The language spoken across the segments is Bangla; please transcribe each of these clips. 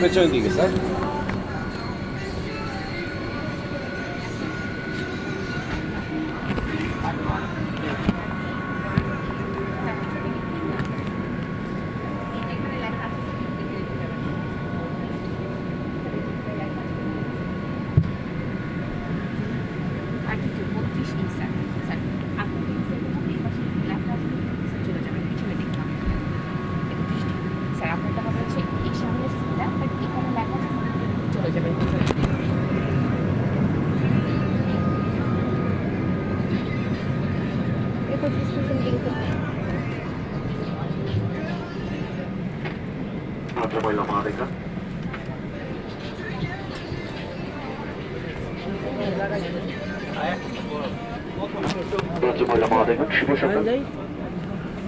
몇 점이 되겠어?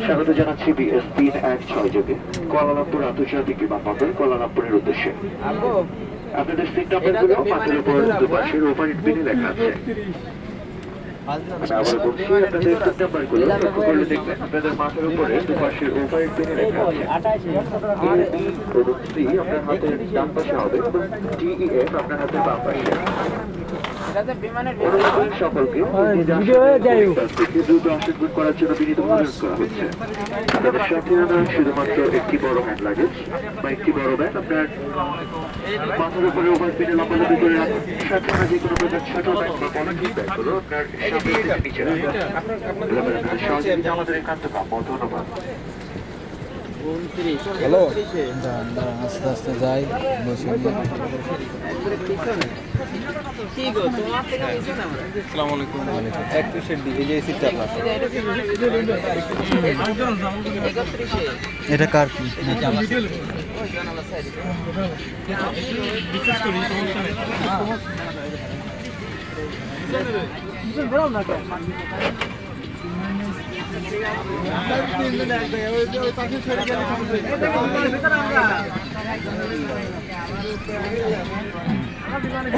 স্বাগত জানাচ্ছি বিএস তিন এক ছয় যোগে কোয়ালালামপুর আন্তর্জাতিক বিমানবন্দর কোয়ালালামপুরের উদ্দেশ্যে আপনাদের সিট নাম্বারগুলো মাথার উপর দুপাশের ওভার বিনে লেখা আছে আপনার হাতের বাম পাশে সকলকে দ্রুত অংশগ্রহণ করার জন্য বিনীত অনুরোধ করা শুধুমাত্র একটি বড় হ্যান্ড লাগেজ বা একটি বড় ব্যাগ আপনার মাথার উপরে ওভার পিনে লম্বালম্বি করে সাথে আনা যে কোনো ছোট ব্যাগ বা হ্যালো আস্তে আস্তে যাই বসে এটা কার কি? Bizim ver onlar da. Ama bir tane